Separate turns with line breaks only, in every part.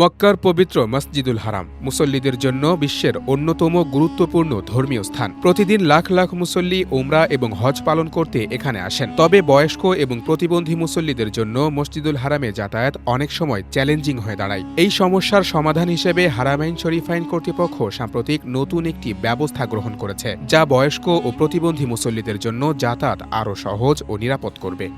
মক্কার পবিত্র মসজিদুল হারাম। মুসল্লিদের জন্য বিশ্বের অন্যতম গুরুত্বপূর্ণ ধর্মীয় স্থান। প্রতিদিন লাখ লাখ মুসল্লি উমরা এবং হজ পালন করতে এখানে আসেন। তবে বয়স্ক এবং প্রতিবন্ধী মুসল্লিদের জন্য মসজিদুল হারামে যাতায়াত অনেক সময় চ্যালেঞ্জিং হয়ে দাঁড়ায়। এই সমস্যার সমাধান হিসেবে হারামাইন শরীফাইন কর্তৃপক্ষ সাম্প্রতিক নতুন একটি ব্যবস্থা গ্রহণ করেছে, যা বয়স্ক ও প্রতিবন্ধী মুসল্লিদের জন্য যাতায়াত আরও সহজ ও নিরাপদ করবে।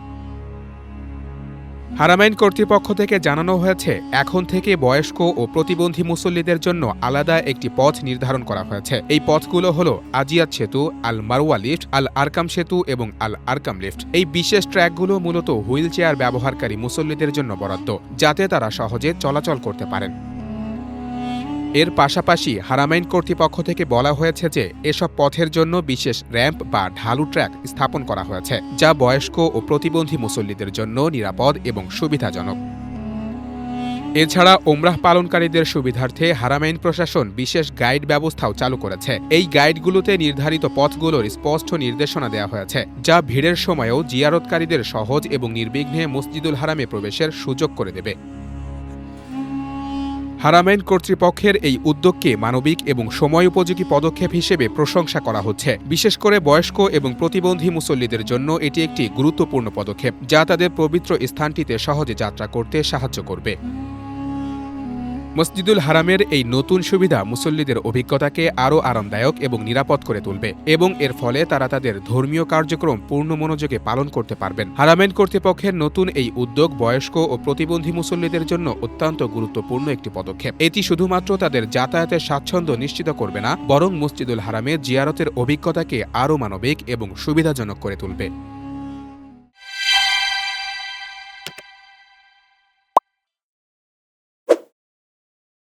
হারামাইন কর্তৃপক্ষ থেকে জানানো হয়েছে, এখন থেকে বয়স্ক ও প্রতিবন্ধী মুসল্লিদের জন্য আলাদা একটি পথ নির্ধারণ করা হয়েছে। এই পথগুলো হল আজিয়াত সেতু Al Marwa lift Al Arqam সেতু এবং আল আরকাম লিফট। এই বিশেষ ট্র্যাকগুলো মূলত হুইল চেয়ার ব্যবহারকারী মুসল্লিদের জন্য বরাদ্দ, যাতে তারা সহজে চলাচল করতে পারেন। এর পাশাপাশি হারামাইন কর্তৃপক্ষ থেকে বলা হয়েছে যে এসব পথের জন্য বিশেষ র্যাম্প বা ঢালু ট্র্যাক স্থাপন করা হয়েছে, যা বয়স্ক ও প্রতিবন্ধী মুসল্লিদের জন্য নিরাপদ এবং সুবিধাজনক। এছাড়া ওমরাহ পালনকারীদের সুবিধার্থে হারামাইন প্রশাসন বিশেষ গাইড ব্যবস্থাও চালু করেছে। এই গাইডগুলোতে নির্ধারিত পথগুলোর স্পষ্ট নির্দেশনা দেওয়া হয়েছে, যা ভিড়ের সময়েও জিয়ারতকারীদের সহজ এবং নির্বিঘ্নে মসজিদুল হারামে প্রবেশের সুযোগ করে দেবে। হারামাইন কর্তৃপক্ষের এই উদ্যোগকে মানবিক এবং সময় উপযোগী পদক্ষেপ হিসেবে প্রশংসা করা হচ্ছে। বিশেষ করে বয়স্ক এবং প্রতিবন্ধী মুসল্লিদের জন্য এটি একটি গুরুত্বপূর্ণ পদক্ষেপ, যা তাদের পবিত্র স্থানটিতে সহজে যাত্রা করতে সাহায্য করবে। মসজিদুল হারামের এই নতুন সুবিধা মুসল্লিদের অভিজ্ঞতাকে আরও আরামদায়ক এবং নিরাপদ করে তুলবে এবং এর ফলে তারা তাদের ধর্মীয় কার্যক্রম পূর্ণ মনোযোগে পালন করতে পারবেন। হারামেন কর্তৃপক্ষের নতুন এই উদ্যোগ বয়স্ক ও প্রতিবন্ধী মুসল্লিদের জন্য অত্যন্ত গুরুত্বপূর্ণ একটি পদক্ষেপ। এটি শুধুমাত্র তাদের যাতায়াতের স্বাচ্ছন্দ্য নিশ্চিত করবে না, বরং মসজিদুল হারামে জিয়ারতের অভিজ্ঞতাকে আরও মানবিক এবং সুবিধাজনক করে তুলবে।